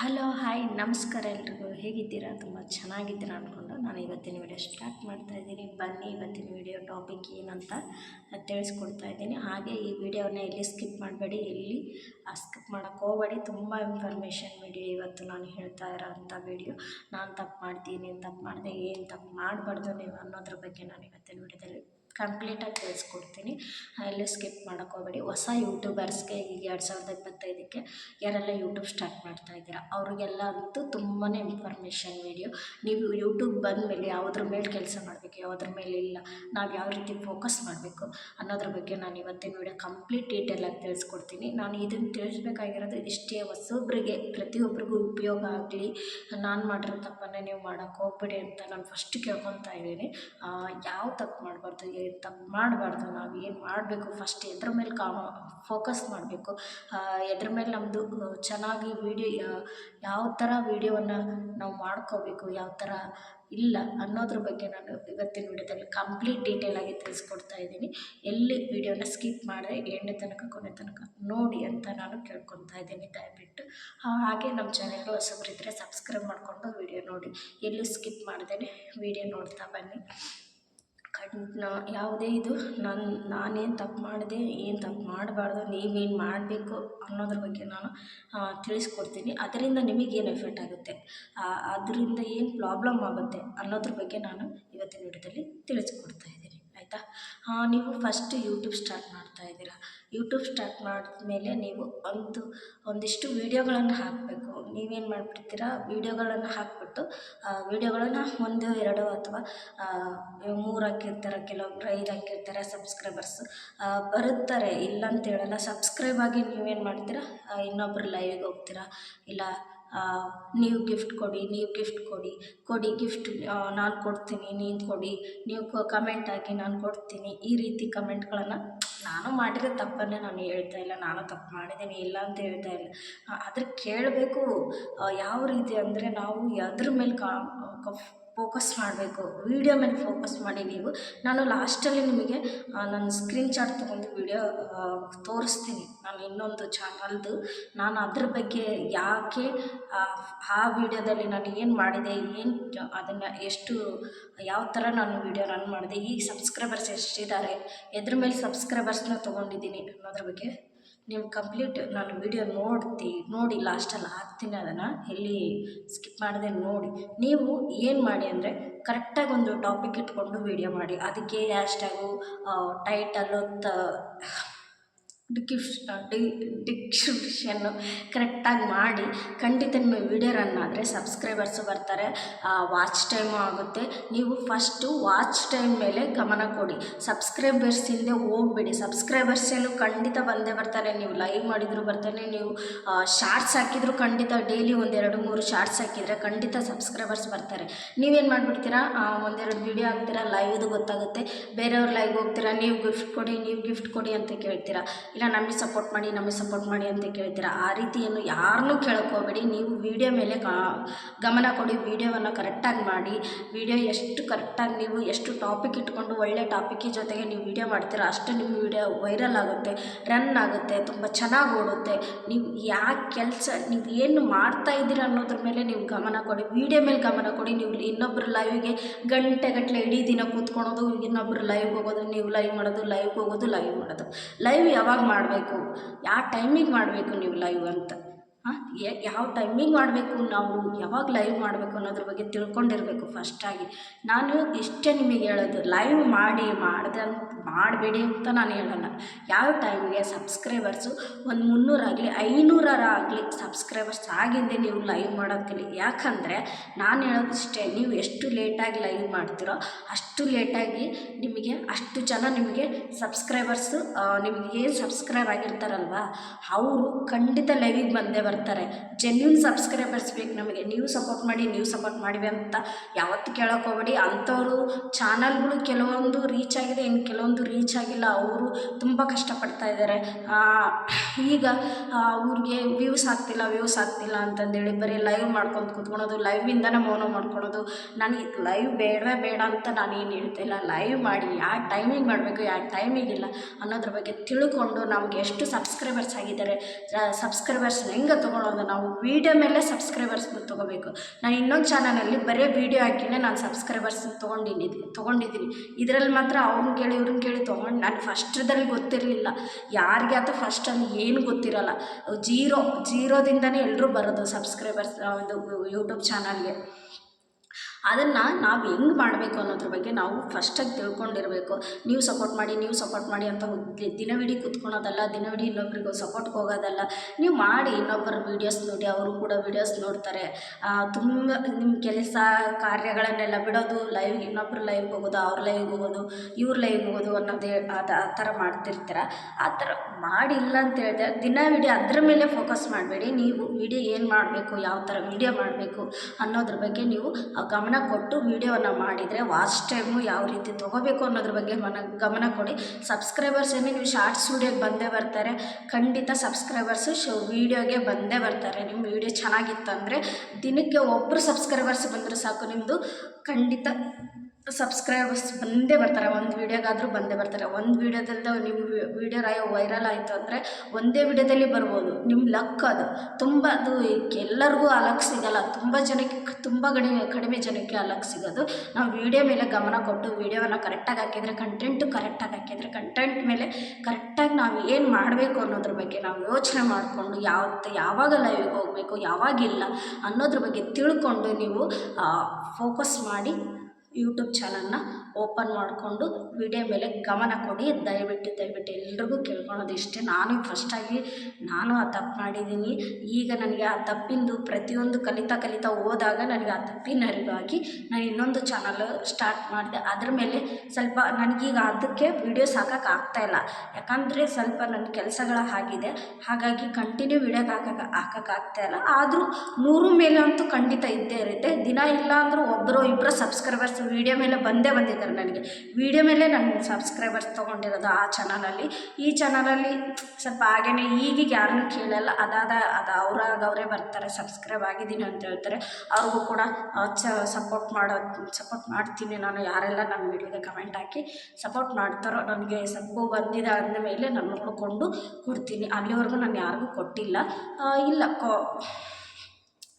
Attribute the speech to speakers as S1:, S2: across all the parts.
S1: Hello, hi, ನಮಸ್ಕಾರ ಎಲ್ರಿಗೂ. ಹೇಗಿದ್ದೀರಾ? ತುಂಬ ಚೆನ್ನಾಗಿದ್ದೀರಾ ಅಂದ್ಕೊಂಡು ನಾನು ಇವತ್ತಿನ ವಿಡಿಯೋ ಸ್ಟಾರ್ಟ್ ಮಾಡ್ತಾ ಇದ್ದೀನಿ. ಬನ್ನಿ, ಇವತ್ತಿನ ವಿಡಿಯೋ ಟಾಪಿಕ್ ಏನಂತ ತಿಳಿಸ್ಕೊಡ್ತಾ ಇದ್ದೀನಿ. ಹಾಗೆ ಈ ವಿಡಿಯೋನ ಎಲ್ಲಿ ಸ್ಕಿಪ್ ಮಾಡಬೇಡಿ, ಎಲ್ಲಿ ಸ್ಕಿಪ್ ಮಾಡೋಕ್ಕೆ ಹೋಗಬೇಡಿ. ತುಂಬ ಇನ್ಫಾರ್ಮೇಷನ್ ವಿಡಿಯೋ ಇವತ್ತು ನಾನು ಹೇಳ್ತಾ ಇರೋಂಥ ವಿಡಿಯೋ ನಾನು ತಪ್ಪು ಮಾಡ್ತೀನಿ, ತಪ್ಪು ಮಾಡಿದೆ, ಏನು ತಪ್ಪು ಮಾಡಬಾರ್ದು ನೀವು ಅನ್ನೋದ್ರ ಬಗ್ಗೆ ನಾನು ಇವತ್ತಿನ ವಿಡಿಯೋದಲ್ಲಿ ಕಂಪ್ಲೀಟಾಗಿ ತಿಳಿಸ್ಕೊಡ್ತೀನಿ. ಎಲ್ಲೂ ಸ್ಕಿಪ್ ಮಾಡೋಕ್ಕೆ ಹೊಸ ಯೂಟ್ಯೂಬರ್ಸ್ಗೆ ಈಗ ಎರಡು ಸಾವಿರದ ಇಪ್ಪತ್ತೈದಕ್ಕೆ ಯಾರೆಲ್ಲ ಯೂಟ್ಯೂಬ್ ಸ್ಟಾರ್ಟ್ ಮಾಡ್ತಾ ಇದ್ದೀರಾ, ಅವ್ರಿಗೆಲ್ಲ ಅಂತೂ ತುಂಬಾ ಇನ್ಫಾರ್ಮೇಷನ್ ವೀಡಿಯೋ. ನೀವು ಯೂಟ್ಯೂಬ್ ಬಂದಮೇಲೆ ಯಾವುದ್ರ ಮೇಲೆ ಕೆಲಸ ಮಾಡಬೇಕು, ಯಾವುದ್ರ ಮೇಲೆ ಇಲ್ಲ, ನಾವು ಯಾವ ರೀತಿ ಫೋಕಸ್ ಮಾಡಬೇಕು ಅನ್ನೋದ್ರ ಬಗ್ಗೆ ನಾನು ಇವತ್ತಿನ ವೀಡಿಯೋ ಕಂಪ್ಲೀಟ್ ಡೀಟೇಲಾಗಿ ತಿಳಿಸ್ಕೊಡ್ತೀನಿ. ನಾನು ಇದನ್ನು ತಿಳಿಸ್ಬೇಕಾಗಿರೋದು ಇಷ್ಟೇ ಹೊಸೊಬ್ಬರಿಗೆ ಪ್ರತಿಯೊಬ್ಬರಿಗೂ ಉಪಯೋಗ ಆಗಲಿ, ನಾನು ಮಾಡಿರೋ ತಪ್ಪನ್ನೇ ನೀವು ಮಾಡೋಕ್ಕೆ ಹೋಗ್ಬೇಡಿ ಅಂತ ನಾನು ಫಸ್ಟ್ ಕೇಳ್ಕೊತಾ ಇದ್ದೀನಿ. ಯಾವ ತಪ್ಪು ಮಾಡಬಾರ್ದು ತಪ್ಪು ಮಾಡಬಾರ್ದು, ನಾವು ಏನು ಮಾಡಬೇಕು ಫಸ್ಟ್ ಎದ್ರ ಮೇಲೆ ಕಾಮ ಫೋಕಸ್ ಮಾಡಬೇಕು. ಎದ್ರ ಮೇಲೆ ನಮ್ಮದು ಚೆನ್ನಾಗಿ ವೀಡಿಯೋ ಯಾವ ಥರ ವೀಡಿಯೋವನ್ನು ನಾವು ಮಾಡ್ಕೋಬೇಕು, ಯಾವ ಥರ ಇಲ್ಲ ಅನ್ನೋದ್ರ ಬಗ್ಗೆ ನಾನು ಇವತ್ತಿನ ವಿಡಿಯೋದಲ್ಲಿ ಕಂಪ್ಲೀಟ್ ಡೀಟೇಲಾಗಿ ತಿಳಿಸ್ಕೊಡ್ತಾ ಇದ್ದೀನಿ. ಎಲ್ಲಿ ವೀಡಿಯೋನ ಸ್ಕಿಪ್ ಮಾಡಿದ್ರೆ ಎಣ್ಣೆ ತನಕ, ಕೊನೆ ತನಕ ನೋಡಿ ಅಂತ ನಾನು ಕೇಳ್ಕೊತಾ ಇದ್ದೀನಿ. ದಯವಿಟ್ಟು ಹಾಗೆ ನಮ್ಮ ಚಾನೆಲ್ಗೆ ಹೊಸಬರಿದ್ದರೆ ಸಬ್ಸ್ಕ್ರೈಬ್ ಮಾಡಿಕೊಂಡು ವೀಡಿಯೋ ನೋಡಿ. ಎಲ್ಲೂ ಸ್ಕಿಪ್ ಮಾಡ್ದೇ ವೀಡಿಯೋ ನೋಡ್ತಾ ಬನ್ನಿ. ಕಣ್ಣ ಯಾವುದೇ ಇದು ನನ್ನ ನಾನೇನು ತಪ್ಪು ಮಾಡಿದೆ, ಏನು ತಪ್ಪು ಮಾಡಬಾರ್ದು, ನೀವೇನು ಮಾಡಬೇಕು ಅನ್ನೋದ್ರ ಬಗ್ಗೆ ನಾನು ತಿಳಿಸ್ಕೊಡ್ತೀನಿ. ಅದರಿಂದ ನಿಮಗೇನು ಎಫೆಕ್ಟ್ ಆಗುತ್ತೆ? ಅದರಿಂದ ಏನು ಪ್ರಾಬ್ಲಮ್ ಆಗುತ್ತೆ ಅನ್ನೋದ್ರ ಬಗ್ಗೆ ನಾನು ಇವತ್ತಿನ ವಿಡಿಯೋದಲ್ಲಿ ತಿಳಿಸ್ಕೊಡ್ತಾ. ಆಯಿತಾ? ನೀವು ಫಸ್ಟ್ ಯೂಟ್ಯೂಬ್ ಸ್ಟಾರ್ಟ್ ಮಾಡ್ತಾ ಇದ್ದೀರಾ. ಯೂಟ್ಯೂಬ್ ಸ್ಟಾರ್ಟ್ ಮಾಡಿದ್ಮೇಲೆ ನೀವು ಒಂದು, ಒಂದಿಷ್ಟು ವೀಡಿಯೋಗಳನ್ನು ಹಾಕಬೇಕು. ನೀವೇನು ಮಾಡಿಬಿಡ್ತೀರಾ? ವೀಡಿಯೋಗಳನ್ನು ಹಾಕಿಬಿಟ್ಟು ವೀಡಿಯೋಗಳನ್ನು ಒಂದು, ಎರಡು ಅಥವಾ ಮೂರು ಹಾಕಿರ್ತಾರೆ, ಕೆಲವೊಬ್ರು ಐದು ಹಾಕಿರ್ತಾರೆ ಸಬ್ಸ್ಕ್ರೈಬರ್ಸ್ ಬರುತ್ತಾರೆ. ಇಲ್ಲ ಅಂತ ಹೇಳಲ್ಲ ಸಬ್ಸ್ಕ್ರೈಬ್ ಆಗಿ ನೀವೇನು ಮಾಡ್ತೀರಾ? ಇನ್ನೊಬ್ರು ಲೈವಿಗೆ ಹೋಗ್ತೀರಾ? ಇಲ್ಲ ನೀವು ಗಿಫ್ಟ್ ಕೊಡಿ, ನೀವು ಗಿಫ್ಟ್ ಕೊಡಿ. ಕೊಡಿ ಗಿಫ್ಟ್ ನಾನು ಕೊಡ್ತೀನಿ, ನೀನು ಕೊಡಿ. ನೀವು ಕಮೆಂಟ್ ಹಾಕಿ ನಾನು ಕೊಡ್ತೀನಿ. ಈ ರೀತಿ ಕಮೆಂಟ್ಗಳನ್ನು ನಾನು ಮಾಡಿರೋ ತಪ್ಪನ್ನೇ ನಾನು ಹೇಳ್ತಾ ಇಲ್ಲ. ನಾನು ತಪ್ಪು ಮಾಡಿದ್ದೀನಿ, ಇಲ್ಲ ಅಂತ ಹೇಳ್ತಾ ಇಲ್ಲ. ಆದರೆ ಕೇಳಬೇಕು ಯಾವ ರೀತಿ ಅಂದರೆ ನಾವು ಅದ್ರ ಮೇಲೆ ಕಾ ಫೋಕಸ್ ಮಾಡಬೇಕು. ವೀಡಿಯೋ ಮೇಲೆ ಫೋಕಸ್ ಮಾಡಿ ನೀವು. ನಾನು ಲಾಸ್ಟಲ್ಲಿ ನಿಮಗೆ ನನ್ನ ಸ್ಕ್ರೀನ್ ಶಾಟ್ ತೊಗೊಂಡು ವೀಡಿಯೋ ತೋರಿಸ್ತೀನಿ. ನಾನು ಇನ್ನೊಂದು ಚಾನಲ್ದು ನಾನು ಅದ್ರ ಬಗ್ಗೆ ಯಾಕೆ, ಆ ವೀಡಿಯೋದಲ್ಲಿ ನಾನು ಏನು ಮಾಡಿದೆ, ಏನು, ಅದನ್ನು ಎಷ್ಟು, ಯಾವ ಥರ ನಾನು ವೀಡಿಯೋ ರನ್ ಮಾಡಿದೆ ಈಗ ಸಬ್ಸ್ಕ್ರೈಬರ್ಸ್ ಎಷ್ಟಿದ್ದಾರೆ, ಎದ್ರ ಮೇಲೆ ಸಬ್ಸ್ಕ್ರೈಬರ್ಸ್ನ ತೊಗೊಂಡಿದ್ದೀನಿ ಅನ್ನೋದ್ರ ಬಗ್ಗೆ ನೀವು ಕಂಪ್ಲೀಟ್ ನಾನು ವೀಡಿಯೋ ನೋಡ್ತಿ ನೋಡಿ ಲಾಸ್ಟಲ್ಲಿ ಹಾಕ್ತೀನಿ ಅದನ್ನು, ಎಲ್ಲಿ ಸ್ಕಿಪ್ ಮಾಡದೆ ನೋಡಿ. ನೀವು ಏನು ಮಾಡಿ ಅಂದರೆ ಕರೆಕ್ಟಾಗಿ ಒಂದು ಟಾಪಿಕ್ ಇಟ್ಕೊಂಡು ವೀಡಿಯೋ ಮಾಡಿ. ಅದಕ್ಕೆ ಹ್ಯಾಶ್ಟ್ಯಾಗು ಟೈಟಲ್ಲು ತ ಡಿಕ್ರಿಪ್ಷ್ ಡಿ ಡಿಕ್ರಿಪ್ಷನ್ನು ಕರೆಕ್ಟಾಗಿ ಮಾಡಿ ಖಂಡಿತ ನಿಮ್ಮ ವೀಡಿಯೋ ರನ್ ಆದರೆ ಸಬ್ಸ್ಕ್ರೈಬರ್ಸು ಬರ್ತಾರೆ. ವಾಚ್ ಟೈಮು ಆಗುತ್ತೆ. ನೀವು ಫಸ್ಟು ವಾಚ್ ಟೈಮ್ ಮೇಲೆ ಗಮನ ಕೊಡಿ. ಸಬ್ಸ್ಕ್ರೈಬರ್ಸ್ ಹಿಂದೆ ಹೋಗ್ಬೇಡಿ. ಸಬ್ಸ್ಕ್ರೈಬರ್ಸ್ ಏನು ಖಂಡಿತ ಬಂದೇ ಬರ್ತಾರೆ. ನೀವು ಲೈವ್ ಮಾಡಿದರೂ ಬರ್ತಾನೆ. ನೀವು ಶಾರ್ಟ್ಸ್ ಹಾಕಿದ್ರು ಖಂಡಿತ ಡೈಲಿ ಒಂದೆರಡು, ಮೂರು ಶಾರ್ಟ್ಸ್ ಹಾಕಿದರೆ ಖಂಡಿತ ಸಬ್ಸ್ಕ್ರೈಬರ್ಸ್ ಬರ್ತಾರೆ. ನೀವೇನು ಮಾಡಿಬಿಡ್ತೀರಾ? ಒಂದೆರಡು ವೀಡಿಯೋ ಹಾಕ್ತೀರಾ? ಲೈವ್ದು ಗೊತ್ತಾಗುತ್ತೆ. ಬೇರೆಯವ್ರು ಲೈವ್ ಹೋಗ್ತೀರಾ? ನೀವು ಗಿಫ್ಟ್ ಕೊಡಿ, ನೀವು ಗಿಫ್ಟ್ ಕೊಡಿ ಅಂತ ಕೇಳ್ತೀರಾ. ಇಲ್ಲ, ನಮಗೆ ಸಪೋರ್ಟ್ ಮಾಡಿ, ನಮಗೆ ಸಪೋರ್ಟ್ ಮಾಡಿ ಅಂತ ಕೇಳ್ತೀರ? ಆ ರೀತಿಯನ್ನು ಯಾರನ್ನೂ ಕೇಳ್ಕೋಬೇಡಿ. ನೀವು ವೀಡಿಯೋ ಮೇಲೆ ಗಮನ ಕೊಡಿ ವೀಡಿಯೋವನ್ನು ಕರೆಕ್ಟಾಗಿ ಮಾಡಿ. ವೀಡಿಯೋ ಎಷ್ಟು ಕರೆಕ್ಟಾಗಿ ನೀವು ಎಷ್ಟು ಟಾಪಿಕ್ ಇಟ್ಕೊಂಡು ಒಳ್ಳೆ ಟಾಪಿಕ್ ಜೊತೆಗೆ ನೀವು ವೀಡಿಯೋ ಮಾಡ್ತೀರಾ, ಅಷ್ಟು ನಿಮ್ಮ ವೀಡಿಯೋ ವೈರಲ್ ಆಗುತ್ತೆ ರನ್ ಆಗುತ್ತೆ, ತುಂಬ ಚೆನ್ನಾಗಿ ಓಡುತ್ತೆ. ನೀವು ಯಾಕೆ ಕೆಲಸ, ನೀವು ಏನು ಮಾಡ್ತಾ ಇದ್ದೀರಾ ಅನ್ನೋದ್ರ ಮೇಲೆ ನೀವು ಗಮನ ಕೊಡಿ. ವೀಡಿಯೋ ಮೇಲೆ ಗಮನ ಕೊಡಿ. ನೀವು ಇನ್ನೊಬ್ಬರ ಲೈವ್ಗೆ ಗಂಟೆಗಟ್ಟಲೆ ಇಡೀ ದಿನ ಕೂತ್ಕೊಳೋದು ಇನ್ನೊಬ್ಬರು ಲೈವ್ಗೆ ಹೋಗೋದು, ನೀವು ಲೈವ್ ಮಾಡೋದು ಲೈವ್ಗೆ ಹೋಗೋದು ಲೈವ್ ಮಾಡೋದು. ಲೈವ್ ಯಾವಾಗ ಮಾಡಬೇಕು. ಯಾವ ಟೈಮಿಗೆ ಮಾಡಬೇಕು ನೀವು ಲೈವ್ ಅಂತ. ಯಾವ ಟೈಮಿಗೆ ಮಾಡಬೇಕು, ನಾವು ಯಾವಾಗ ಲೈವ್ ಮಾಡಬೇಕು ಅನ್ನೋದ್ರ ಬಗ್ಗೆ ತಿಳ್ಕೊಂಡಿರಬೇಕು ಫಸ್ಟಾಗಿ ನಾನು ಇಷ್ಟೇ ನಿಮಗೆ ಹೇಳೋದು ಲೈವ್ ಮಾಡಿ, ಮಾಡಿದೆ ಅಂತ ಮಾಡಬೇಡಿ ಅಂತ ನಾನು ಹೇಳೋಲ್ಲ. ಯಾವ ಟೈಮಿಗೆ ಸಬ್ಸ್ಕ್ರೈಬರ್ಸು ಒಂದು ಮುನ್ನೂರಾಗಲಿ ಐನೂರರ ಆಗಲಿ ಸಬ್ಸ್ಕ್ರೈಬರ್ಸ್ ಆಗಿಂದೆ ನೀವು ಲೈವ್ ಮಾಡೋಕ್ಕಿಲ್ಲ ಯಾಕಂದರೆ ನಾನು ಹೇಳೋದು ಇಷ್ಟೇ, ನೀವು ಎಷ್ಟು ಲೇಟಾಗಿ ಲೈವ್ ಮಾಡ್ತೀರೋ ಅಷ್ಟು ಲೇಟಾಗಿ ನಿಮಗೆ, ಅಷ್ಟು ಜನ ನಿಮಗೆ ಸಬ್ಸ್ಕ್ರೈಬರ್ಸು ನಿಮಗೆ ಏನು ಸಬ್ಸ್ಕ್ರೈಬ್ ಆಗಿರ್ತಾರಲ್ವ, ಅವರು ಖಂಡಿತ ಲೈವಿಗೆ ಬಂದೇ ಬರ್ತಾರೆ. ಜೆನ್ಯೂನ್ ಸಬ್ಸ್ಕ್ರೈಬರ್ಸ್ ಬೇಕು ನಮಗೆ, ನೀವು ಸಪೋರ್ಟ್ ಮಾಡಿ, ನೀವು ಸಪೋರ್ಟ್ ಮಾಡಿವೆ ಅಂತ ಯಾವತ್ತು ಕೇಳೋಕೆ ಹೋಗ್ಬೇಡಿ. ಅಂಥವ್ರು ಚಾನಲ್ಗಳು ಕೆಲವೊಂದು ರೀಚ್ ಆಗಿದೆ, ಇನ್ನು ಕೆಲವೊಂದು ರೀಚ್ ಆಗಿಲ್ಲ. ಅವರು ತುಂಬ ಕಷ್ಟಪಡ್ತಾ ಇದ್ದಾರೆ. ಈಗ ಅವ್ರಿಗೆ ವ್ಯೂಸ್ ಆಗ್ತಿಲ್ಲ ವ್ಯೂಸ್ ಆಗ್ತಿಲ್ಲ ಅಂತಂದೇಳಿ ಬರೀ ಲೈವ್ ಮಾಡ್ಕೊಂಡು ಕೂತ್ಕೊಳೋದು ಲೈವಿಂದನೇ ಮೌನ ಮಾಡ್ಕೊಳೋದು. ನನಗೆ ಲೈವ್ ಬೇಡವೇ ಬೇಡ ಅಂತ ನಾನೇನು ಹೇಳ್ತಿಲ್ಲ ಲೈವ್ ಮಾಡಿ ಯಾವ ಟೈಮಿಗೆ ಮಾಡಬೇಕು ಯಾವ ಇಲ್ಲ ಅನ್ನೋದ್ರ ಬಗ್ಗೆ ತಿಳ್ಕೊಂಡು ನಮಗೆ ಎಷ್ಟು ಸಬ್ಸ್ಕ್ರೈಬರ್ಸ್ ಆಗಿದ್ದಾರೆ. ಸಬ್ಸ್ಕ್ರೈಬರ್ಸ್ ಹೆಂಗೆ ತೊಗೊಳೋದು ನಾವು ವೀಡಿಯೋ ಮೇಲೆ ಸಬ್ಸ್ಕ್ರೈಬರ್ಸ್ನ ತೊಗೋಬೇಕು. ನಾನು ಇನ್ನೊಂದು ಚಾನಲಲ್ಲಿ ಬರೀ ವೀಡಿಯೋ ಹಾಕಿನೇ ನಾನು ಸಬ್ಸ್ಕ್ರೈಬರ್ಸ್ ತೊಗೊಂಡಿದ್ದೀನಿ ತೊಗೊಂಡಿದ್ದೀನಿ ಇದರಲ್ಲಿ ಮಾತ್ರ ಅವ್ರನ್ನ ಕೇಳಿ ಇವ್ರನ್ನ ಕೇಳಿ ತೊಗೊಂಡು ನಾನು ಫಸ್ಟ್ದಲ್ಲಿ ಗೊತ್ತಿರಲಿಲ್ಲ. ಯಾರಿಗೆ ಫಸ್ಟ್ ಅಲ್ಲಿ ಏನು ಗೊತ್ತಿರಲ್ಲ. ಜೀರೋ, ಜೀರೋದಿಂದನೇ ಎಲ್ಲರೂ ಬರೋದು ಸಬ್ಸ್ಕ್ರೈಬರ್ಸ್ ಇದು ಯೂಟ್ಯೂಬ್ ಚಾನಲ್ಗೆ ಅದನ್ನು ನಾವು ಹೆಂಗೆ ಮಾಡಬೇಕು ಅನ್ನೋದ್ರ ಬಗ್ಗೆ ನಾವು ಫಸ್ಟಾಗಿ ತಿಳ್ಕೊಂಡಿರಬೇಕು. ನೀವು ಸಪೋರ್ಟ್ ಮಾಡಿ, ನೀವು ಸಪೋರ್ಟ್ ಮಾಡಿ ಅಂತ ದಿನವಿಡೀ ಕುತ್ಕೊಳೋದಲ್ಲ, ದಿನವಿಡೀ ಇನ್ನೊಬ್ರಿಗೂ ಸಪೋರ್ಟ್ಗೆ ಹೋಗೋದಲ್ಲ, ನೀವು ಮಾಡಿ ಇನ್ನೊಬ್ಬರ ವೀಡಿಯೋಸ್ ನೋಡಿ, ಅವರು ಕೂಡ ವೀಡಿಯೋಸ್ ನೋಡ್ತಾರೆ. ತುಂಬ ನಿಮ್ಮ ಕೆಲಸ ಕಾರ್ಯಗಳನ್ನೆಲ್ಲ ಬಿಡೋದು ಲೈವ್ ಇನ್ನೊಬ್ರು ಲೈವ್ಗೆ ಹೋಗೋದು, ಅವ್ರ ಲೈವ್ಗೆ ಹೋಗೋದು, ಇವ್ರ ಲೈವ್ಗೆ ಹೋಗೋದು ಅನ್ನೋದೇ ಅದು, ಆ ಥರ ಮಾಡ್ತಿರ್ತೀರ. ಆ ಥರ ಮಾಡಿಲ್ಲ ಅಂತ ಹೇಳಿದ್ರೆ ದಿನವಿಡೀ ಅದರ ಮೇಲೆ ಫೋಕಸ್ ಮಾಡಬೇಡಿ. ನೀವು ವಿಡಿಯೋ ಏನು ಮಾಡಬೇಕು, ಯಾವ ಥರ ವಿಡಿಯೋ ಮಾಡಬೇಕು ಅನ್ನೋದ್ರ ಬಗ್ಗೆ ನೀವು ಆ ಕೊಟ್ಟು ವೀಡಿಯೋವನ್ನು ಮಾಡಿದರೆ ವಾಚ್ ಟೈಮು ಯಾವ ರೀತಿ ತೊಗೋಬೇಕು ಅನ್ನೋದ್ರ ಬಗ್ಗೆ ಮನ ಗಮನ ಕೊಡಿ. ಸಬ್ಸ್ಕ್ರೈಬರ್ಸ್ ಏನೇ ನೀವು ಶಾರ್ಟ್ಸ್ ವೀಡಿಯೋಗೆ ಬಂದೇ ಬರ್ತಾರೆ, ಖಂಡಿತ ಸಬ್ಸ್ಕ್ರೈಬರ್ಸು ಶೋ ವೀಡಿಯೋಗೆ ಬಂದೇ ಬರ್ತಾರೆ. ನಿಮ್ಮ ವಿಡಿಯೋ ಚೆನ್ನಾಗಿತ್ತಂದರೆ ದಿನಕ್ಕೆ ಒಬ್ಬರು ಸಬ್ಸ್ಕ್ರೈಬರ್ಸ್ ಬಂದರೆ ಸಾಕು ನಿಮ್ಮದು ಖಂಡಿತ ಸಬ್ಸ್ಕ್ರೈಬರ್ಸ್ ಬಂದೇ ಬರ್ತಾರೆ. ಒಂದು ವೀಡಿಯೋಗಾದರೂ ಬಂದೇ ಬರ್ತಾರೆ. ಒಂದು ವೀಡಿಯೋದಲ್ಲಿ ನಿಮ್ಮ ವೀಡಿಯೋ ರಾಯ ವೈರಲ್ ಆಯಿತು ಅಂದರೆ ಒಂದೇ ವೀಡಿಯೋದಲ್ಲಿ ಬರ್ಬೋದು. ನಿಮ್ಮ ಲಕ್ ಅದು. ತುಂಬ ಅದು ಎಲ್ಲರಿಗೂ ಆ ಲಕ್ ಸಿಗಲ್ಲ. ತುಂಬ ಜನಕ್ಕೆ, ತುಂಬ ಕಡಿಮೆ ಕಡಿಮೆ ಜನಕ್ಕೆ ಆ ಲಕ್ ಸಿಗೋದು. ನಾವು ವೀಡಿಯೋ ಮೇಲೆ ಗಮನ ಕೊಟ್ಟು ವೀಡಿಯೋವನ್ನು ಕರೆಕ್ಟಾಗಿ ಹಾಕಿದರೆ ಕಂಟೆಂಟು ಕರೆಕ್ಟಾಗಿ ಹಾಕಿದರೆ ಕಂಟೆಂಟ್ ಮೇಲೆ ಕರೆಕ್ಟಾಗಿ ನಾವು ಏನು ಮಾಡಬೇಕು ಅನ್ನೋದ್ರ ಬಗ್ಗೆ ನಾವು ಯೋಚನೆ ಮಾಡಿಕೊಂಡು ಯಾವ, ಯಾವಾಗ ಲೈವಿಗೆ ಹೋಗಬೇಕು ಯಾವಾಗಿಲ್ಲ ಅನ್ನೋದ್ರ ಬಗ್ಗೆ ತಿಳ್ಕೊಂಡು ನೀವು ಫೋಕಸ್ ಮಾಡಿ ಯೂಟ್ಯೂಬ್ ಚಾನಲ್ನ ಓಪನ್ ಮಾಡಿಕೊಂಡು ವಿಡಿಯೋ ಮೇಲೆ ಗಮನ ಕೊಡಿ, ದಯವಿಟ್ಟು ದಯವಿಟ್ಟು ಎಲ್ರಿಗೂ ಕೇಳ್ಕೊಳೋದು ಇಷ್ಟೇ. ನಾನು ಫಸ್ಟಾಗಿ ನಾನು ಆ ತಪ್ಪು ಮಾಡಿದ್ದೀನಿ. ಈಗ ನನಗೆ ಆ ತಪ್ಪಿಂದು ಪ್ರತಿಯೊಂದು ಕಲಿತಾ ಕಲಿತಾ ಹೋದಾಗ ನನಗೆ ಆ ತಪ್ಪಿನ ಅರಿವಾಗಿ ನಾನು ಇನ್ನೊಂದು ಚಾನಲ್ ಸ್ಟಾರ್ಟ್ ಮಾಡಿದೆ. ಅದ್ರ ಮೇಲೆ ಸ್ವಲ್ಪ ನನಗೀಗ ಅದಕ್ಕೆ ವೀಡಿಯೋಸ್ ಹಾಕೋಕೆ ಆಗ್ತಾಯಿಲ್ಲ ಯಾಕಂದರೆ ಸ್ವಲ್ಪ ನನ್ನ ಕೆಲಸಗಳ ಆಗಿದೆ ಹಾಗಾಗಿ ಕಂಟಿನ್ಯೂ ವೀಡಿಯೋಗೆ ಹಾಕಕ್ಕೆ ಹಾಕಕ್ಕೆ ಆಗ್ತಾಯಿಲ್ಲ ಆದರೂ ನೂರು ಮೇಲೆ ಅಂತೂ ಖಂಡಿತ ಇದ್ದೇ ಇರುತ್ತೆ. ದಿನ ಇಲ್ಲ ಅಂದರೂ ಒಬ್ಬರು ಇಬ್ಬರು ಸಬ್ಸ್ಕ್ರೈಬರ್ಸ್ ವೀಡಿಯೋ ಮೇಲೆ ಬಂದೇ ಬಂದಿದ್ದಾರೆ ನನಗೆ. ವೀಡಿಯೋ ಮೇಲೆ ನನ್ನ ಸಬ್ಸ್ಕ್ರೈಬರ್ಸ್ ತೊಗೊಂಡಿರೋದು ಆ ಚಾನಲಲ್ಲಿ ಈ ಚಾನಲಲ್ಲಿ ಸ್ವಲ್ಪ ಹಾಗೇ ಈಗೀಗ ಯಾರನ್ನೂ ಕೇಳಲ್ಲ. ಅದಾದ, ಅದು ಅವ್ರಾಗ ಅವರೇ ಬರ್ತಾರೆ ಸಬ್ಸ್ಕ್ರೈಬ್ ಆಗಿದ್ದೀನಿ ಅಂತ ಹೇಳ್ತಾರೆ. ಅವ್ರಿಗೂ ಕೂಡ ಸಪೋರ್ಟ್ ಮಾಡೋ ಸಪೋರ್ಟ್ ಮಾಡ್ತೀನಿ ನಾನು. ಯಾರೆಲ್ಲ ನನ್ನ ವಿಡಿಯೋಗೆ ಕಮೆಂಟ್ ಹಾಕಿ ಸಪೋರ್ಟ್ ಮಾಡ್ತಾರೋ ನನಗೆ ಸಬ್ಬು ಬಂದಿದೆ ಅಂದಮೇಲೆ ನಾನು ನೋಡಿಕೊಂಡು ಕೊಡ್ತೀನಿ. ಅಲ್ಲಿವರೆಗೂ ನಾನು ಯಾರಿಗೂ ಕೊಟ್ಟಿಲ್ಲ. ಇಲ್ಲ, ಕೊ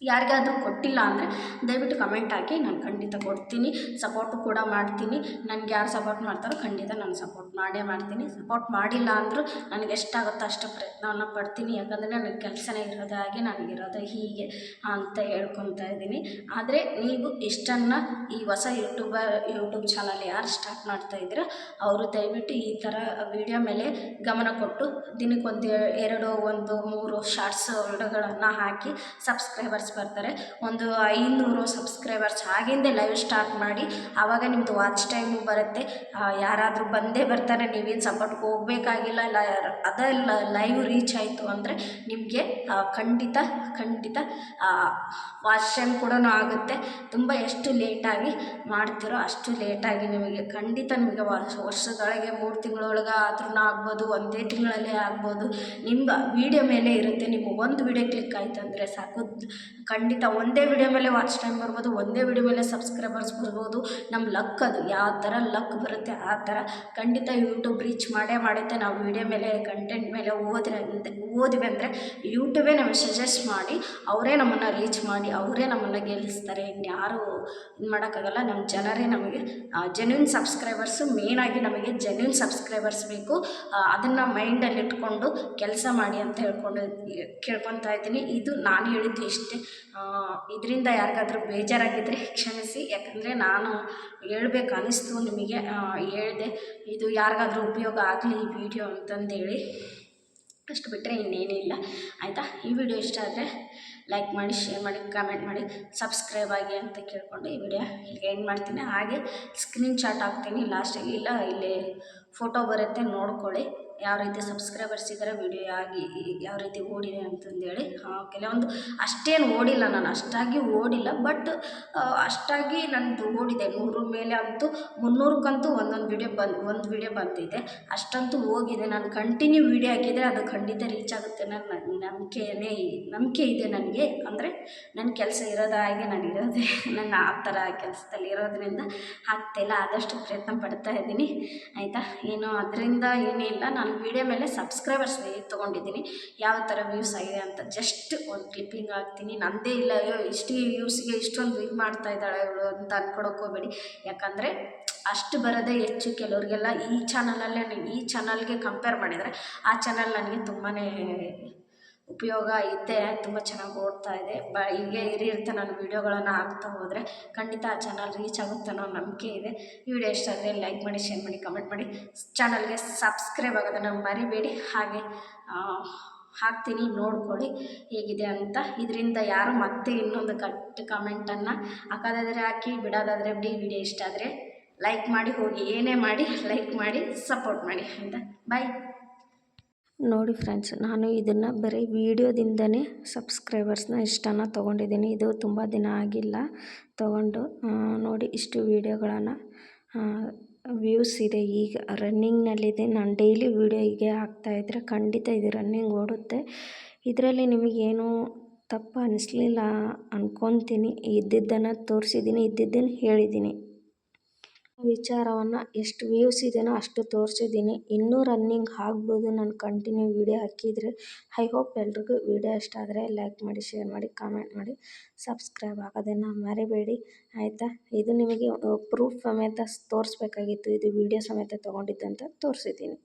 S1: ಯಾರಿಗಾದ್ರೂ ಕೊಟ್ಟಿಲ್ಲ ಅಂದರೆ ದಯವಿಟ್ಟು ಕಮೆಂಟ್ ಹಾಕಿ, ನಾನು ಖಂಡಿತ ಕೊಡ್ತೀನಿ. ಸಪೋರ್ಟು ಕೂಡ ಮಾಡ್ತೀನಿ. ನನಗೆ ಯಾರು ಸಪೋರ್ಟ್ ಮಾಡ್ತಾರೋ ಖಂಡಿತ ನಾನು ಸಪೋರ್ಟ್ ಮಾಡೇ ಮಾಡ್ತೀನಿ. ಸಪೋರ್ಟ್ ಮಾಡಿಲ್ಲ ಅಂದರೂ ನನಗೆ ಎಷ್ಟಾಗುತ್ತೋ ಅಷ್ಟು ಪ್ರಯತ್ನವನ್ನು ಪಡ್ತೀನಿ. ಯಾಕಂದರೆ ನನಗೆ ಕೆಲಸನೇ ಇರೋದು ಹಾಗೆ ನನಗಿರೋದು ಹೀಗೆ ಅಂತ ಹೇಳ್ಕೊತಾ ಇದ್ದೀನಿ. ಆದರೆ ನೀವು ಇಷ್ಟನ್ನು ಈ ಹೊಸ ಯೂಟ್ಯೂಬರ್, ಯೂಟ್ಯೂಬ್ ಚಾನಲ್ ಯಾರು ಸ್ಟಾರ್ಟ್ ಮಾಡ್ತಾ ಇದ್ದೀರ ಅವರು ದಯವಿಟ್ಟು ಈ ಥರ ವೀಡಿಯೋ ಮೇಲೆ ಗಮನ ಕೊಟ್ಟು, ದಿನಕ್ಕೊಂದು ಎರಡು, ಒಂದು, ಮೂರು ಶಾರ್ಟ್ಸ್ ವಿಡಿಯೋಗಳನ್ನು ಹಾಕಿ ಸಬ್ಸ್ಕ್ರೈಬರ್ಸ್ ಬರ್ತಾರೆ. ಒಂದು ಐನೂರು ಸಬ್ಸ್ಕ್ರೈಬರ್ಸ್ ಆಗಿಂದೇ ಲೈವ್ ಸ್ಟಾರ್ಟ್ ಮಾಡಿ ಆವಾಗ ನಿಮ್ಮದು ವಾಚ್ ಟೈಮು ಬರುತ್ತೆ. ಯಾರಾದರೂ ಬಂದೇ ಬರ್ತಾರೆ, ನೀವೇನು ಸಪೋರ್ಟ್ಗೆ ಹೋಗಬೇಕಾಗಿಲ್ಲ, ಇಲ್ಲ ಅದೆಲ್ಲ ಲೈವ್ ರೀಚ್ ಆಯಿತು ಅಂದರೆ ನಿಮಗೆ ಖಂಡಿತ ಖಂಡಿತ ವಾಚ್ ಟೈಮ್ ಕೂಡ ಆಗುತ್ತೆ. ತುಂಬ ಎಷ್ಟು ಲೇಟಾಗಿ ಮಾಡ್ತಿರೋ ಅಷ್ಟು ಲೇಟಾಗಿ ನಿಮಗೆ ಖಂಡಿತ ನಿಮಗೆ ವರ್ಷ ವರ್ಷದೊಳಗೆ ಮೂರು ತಿಂಗಳೊಳಗೆ ಆದ್ರೂ ಆಗ್ಬೋದು, ಒಂದೇ ತಿಂಗಳಲ್ಲೇ ಆಗ್ಬೋದು. ನಿಮ್ಮ ವೀಡಿಯೋ ಮೇಲೆ ಇರುತ್ತೆ. ನಿಮ್ಮ ಒಂದು ವೀಡಿಯೋ ಕ್ಲಿಕ್ ಆಯಿತು ಅಂದರೆ ಸಾಕು. ಖಂಡಿತ ಒಂದೇ ವಿಡಿಯೋ ಮೇಲೆ ವಾಚ್ ಟೈಮ್ ಬರ್ಬೋದು, ಒಂದೇ ವಿಡಿಯೋ ಮೇಲೆ ಸಬ್ಸ್ಕ್ರೈಬರ್ಸ್ ಬರ್ಬೋದು. ನಮ್ಮ ಲಕ್ ಅದು. ಯಾವ ಥರ ಲಕ್ ಬರುತ್ತೆ, ಆ ಥರ ಖಂಡಿತ ಯೂಟ್ಯೂಬ್ ರೀಚ್ ಮಾಡೇ ಮಾಡುತ್ತೆ. ನಾವು ವಿಡಿಯೋ ಮೇಲೆ ಕಂಟೆಂಟ್ ಮೇಲೆ ಓದಿರ ಓದಿವೆ ಅಂದರೆ ಯೂಟ್ಯೂಬೇ ನಮಗೆ ಸಜೆಸ್ಟ್ ಮಾಡಿ, ಅವರೇ ನಮ್ಮನ್ನು ರೀಚ್ ಮಾಡಿ, ಅವರೇ ನಮ್ಮನ್ನು ಗೆಲ್ಲಿಸ್ತಾರೆ ಇನ್ಯಾರು ಇದು ಮಾಡೋಕ್ಕಾಗಲ್ಲ ನಮ್ಮ ಜನರೇ ನಮಗೆ ಜೆನ್ಯೂನ್ ಸಬ್ಸ್ಕ್ರೈಬರ್ಸು ಮೇಯ್ನಾಗಿ ನಮಗೆ ಜೆನ್ಯೂನ್ ಸಬ್ಸ್ಕ್ರೈಬರ್ಸ್ ಬೇಕು. ಅದನ್ನು ಮೈಂಡಲ್ಲಿ ಇಟ್ಕೊಂಡು ಕೆಲಸ ಮಾಡಿ ಅಂತ ಹೇಳ್ಕೊಂಡು, ಕೇಳ್ಕೊತಾ ಇದ್ದೀನಿ. ಇದು ನಾನು ಹೇಳಿದ್ದು ಇಷ್ಟೇ. ಇದರಿಂದ ಯಾರಿಗಾದ್ರೂ ಬೇಜಾರಾಗಿದ್ದರೆ ಕ್ಷಮಿಸಿ. ಯಾಕಂದರೆ ನಾನು ಹೇಳ್ಬೇಕು ಅನ್ನಿಸ್ತು ನಿಮಗೆ ಹೇಳಿದೆ, ಇದು ಯಾರಿಗಾದ್ರೂ ಉಪಯೋಗ ಆಗಲಿ ಈ ವಿಡಿಯೋ ಅಂತಂದೇಳಿ. ಅಷ್ಟು ಬಿಟ್ಟರೆ ಇನ್ನೇನಿಲ್ಲ ಆಯಿತಾ? ಈ ವಿಡಿಯೋ ಇಷ್ಟ ಆದರೆ ಲೈಕ್ ಮಾಡಿ, ಶೇರ್ ಮಾಡಿ, ಕಮೆಂಟ್ ಮಾಡಿ, ಸಬ್ಸ್ಕ್ರೈಬ್ ಆಗಿ ಅಂತ ಕೇಳಿಕೊಂಡು ಈ ವಿಡಿಯೋ ಇಲ್ಲಿಗೆ ಎಂಡ್ ಮಾಡ್ತೀನಿ. ಹಾಗೆ ಸ್ಕ್ರೀನ್ಶಾಟ್ ಹಾಕ್ತೀನಿ. ಲಾಸ್ಟಿಗೆ ಇಲ್ಲ, ಇಲ್ಲಿ ಫೋಟೋ ಬರುತ್ತೆ, ನೋಡ್ಕೊಳ್ಳಿ. ಯಾವ ರೀತಿ ಸಬ್ಸ್ಕ್ರೈಬರ್ಸ್ ಇದ್ದಾರೆ ವಿಡಿಯೋ ಆಗಿ ಯಾವ ರೀತಿ ಓಡಿದೆ ಅಂತಂದೇಳಿ ಕೆಲವೊಂದು ಅಷ್ಟೇನು ಓಡಿಲ್ಲ ನಾನು, ಅಷ್ಟಾಗಿ ಓಡಿಲ್ಲ ಬಟ್ ಅಷ್ಟಾಗಿ ನಂದು ಓಡಿದೆ. ನೂರು ಮೇಲೆ ಅಂತೂ, ಮುನ್ನೂರಕ್ಕಂತೂ ಒಂದೊಂದು ವಿಡಿಯೋ ಬಂದು, ಒಂದು ವಿಡಿಯೋ ಬಂದಿದೆ. ಅಷ್ಟಂತೂ ಹೋಗಿದೆ. ನಾನು ಕಂಟಿನ್ಯೂ ವಿಡಿಯೋ ಹಾಕಿದರೆ ಅದು ಖಂಡಿತ ರೀಚ್ ಆಗುತ್ತೆ ನನ್ನ ನಂಬಿಕೆಯೇ ನಂಬಿಕೆ ಇದೆ ನನಗೆ. ಅಂದರೆ ನನ್ನ ಕೆಲಸ ಇರೋದ ಹಾಗೆ ನಾನು ಇರೋದೇ, ನನ್ನ ಆ ಥರ ಕೆಲಸದಲ್ಲಿ ಇರೋದ್ರಿಂದ ಆಗ್ತಾಯಿಲ್ಲ ಆದಷ್ಟು ಪ್ರಯತ್ನ ಪಡ್ತಾ ಇದ್ದೀನಿ. ಆಯಿತಾ? ಏನು ಅದರಿಂದ ಏನಿಲ್ಲ. ನಾನು ವೀಡಿಯೋ ಮೇಲೆ ಸಬ್ಸ್ಕ್ರೈಬರ್ಸ್ ತೊಗೊಂಡಿದ್ದೀನಿ. ಯಾವ ಥರ ವ್ಯೂಸ್ ಆಗಿದೆ ಅಂತ ಜಸ್ಟ್ ಒಂದು ಕ್ಲಿಪ್ಪಿಂಗ್ ಹಾಕ್ತೀನಿ. ನಂದೇ ಇಲ್ಲ, ಅಯ್ಯೋ, ಇಷ್ಟು ವ್ಯೂಸ್ಗೆ ಇಷ್ಟೊಂದು ವ್ಯೂ ಮಾಡ್ತಾ ಇದ್ದಾಳೆ ಇವಳು ಅಂತ ಅಂದ್ಕೊಡೋಕೆ ಹೋಗಬೇಡಿ. ಯಾಕಂದರೆ ಅಷ್ಟು ಬರೋದೇ ಹೆಚ್ಚು ಕೆಲವರಿಗೆಲ್ಲ ಈ ಚಾನಲಲ್ಲೇ ನೀವು ಈ ಚಾನಲ್ಗೆ ಕಂಪೇರ್ ಮಾಡಿದರೆ ಆ ಚಾನಲ್ ನನಗೆ ತುಂಬಾ ಉಪಯೋಗ ಐತೆ, ತುಂಬ ಚೆನ್ನಾಗಿ ಓಡ್ತಾ ಇದೆ. ಬ, ಹೀಗೆ ಹಿರಿಯರ್ತ ನಾನು ವೀಡಿಯೋಗಳನ್ನು ಹಾಕ್ತಾ ಹೋದರೆ ಖಂಡಿತ ಆ ಚಾನಲ್ ರೀಚ್ ಆಗುತ್ತೆ ಅನ್ನೋ ನಂಬಿಕೆ ಇದೆ. ಈ ವಿಡಿಯೋ ಇಷ್ಟ ಆದರೆ ಲೈಕ್ ಮಾಡಿ ಶೇರ್ ಮಾಡಿ ಕಮೆಂಟ್ ಮಾಡಿ. ಚಾನಲ್ಗೆ ಸಬ್ಸ್ಕ್ರೈಬ್ ಆಗೋದನ್ನು ಮರಿಬೇಡಿ. ಹಾಗೆ ಹಾಕ್ತೀನಿ, ನೋಡ್ಕೊಳ್ಳಿ ಹೇಗಿದೆ ಅಂತ. ಇದರಿಂದ ಯಾರು ಮತ್ತೆ ಇನ್ನೊಂದು ಕಟ್ ಕಮೆಂಟನ್ನು ಹಾಕೋದಾದರೆ ಹಾಕಿ, ಬಿಡೋದಾದರೆ ಬಿಡಿ. ವಿಡಿಯೋ ಇಷ್ಟ ಆದರೆ ಲೈಕ್ ಮಾಡಿ, ಹೋಗಿ ಏನೇ ಮಾಡಿ ಲೈಕ್ ಮಾಡಿ ಸಪೋರ್ಟ್ ಮಾಡಿ ಅಂತ. ಬಾಯ್ ನೋಡಿ ಫ್ರೆಂಡ್ಸ್, ನಾನು ಇದನ್ನು ಬರೀ ವೀಡಿಯೋದಿಂದನೇ ಸಬ್ಸ್ಕ್ರೈಬರ್ಸ್ನ ಇಷ್ಟನ್ನು ತೊಗೊಂಡಿದ್ದೀನಿ. ಇದು ತುಂಬ ದಿನ ಆಗಿಲ್ಲ. ತೊಗೊಂಡು ನೋಡಿ ಇಷ್ಟು ವೀಡಿಯೋಗಳನ್ನು ವ್ಯೂಸ್ ಇದೆ. ಈಗ ರನ್ನಿಂಗ್ನಲ್ಲಿದೆ ನಾನು ಡೈಲಿ ವೀಡಿಯೋ ಹೀಗೆ ಹಾಕ್ತಾಯಿದ್ರೆ ಖಂಡಿತ ಇದು ರನ್ನಿಂಗ್ ಓಡುತ್ತೆ. ಇದರಲ್ಲಿ ನಿಮಗೇನು ತಪ್ಪು ಅನ್ನಿಸ್ಲಿಲ್ಲ ಅಂದ್ಕೊತೀನಿ ಇದ್ದಿದ್ದನ್ನು ತೋರಿಸಿದ್ದೀನಿ, ಇದ್ದಿದ್ದನ್ನು ಹೇಳಿದ್ದೀನಿ. ವಿಚಾರವನ್ನು ಎಷ್ಟು ವ್ಯೂಸ್ ಇದೆಯೋ ಅಷ್ಟು ತೋರಿಸಿದ್ದೀನಿ ಇನ್ನೂ ರನ್ನಿಂಗ್ ಆಗ್ಬೋದು ನಾನು ಕಂಟಿನ್ಯೂ ವೀಡಿಯೋ ಹಾಕಿದರೆ. ಐ ಹೋಪ್ ಎಲ್ರಿಗೂ ವೀಡಿಯೋ ಇಷ್ಟ ಆದರೆ ಲೈಕ್ ಮಾಡಿ ಶೇರ್ ಮಾಡಿ ಕಾಮೆಂಟ್ ಮಾಡಿ. ಸಬ್ಸ್ಕ್ರೈಬ್ ಆಗೋದನ್ನು ಮರಿಬೇಡಿ. ಆಯಿತಾ? ಇದು ನಿಮಗೆ ಪ್ರೂಫ್ ಸಮೇತ ತೋರಿಸ್ಬೇಕಾಗಿತ್ತು. ಇದು ವೀಡಿಯೋ ಸಮೇತ ತೊಗೊಂಡಿದ್ದಂತ ತೋರಿಸಿದ್ದೀನಿ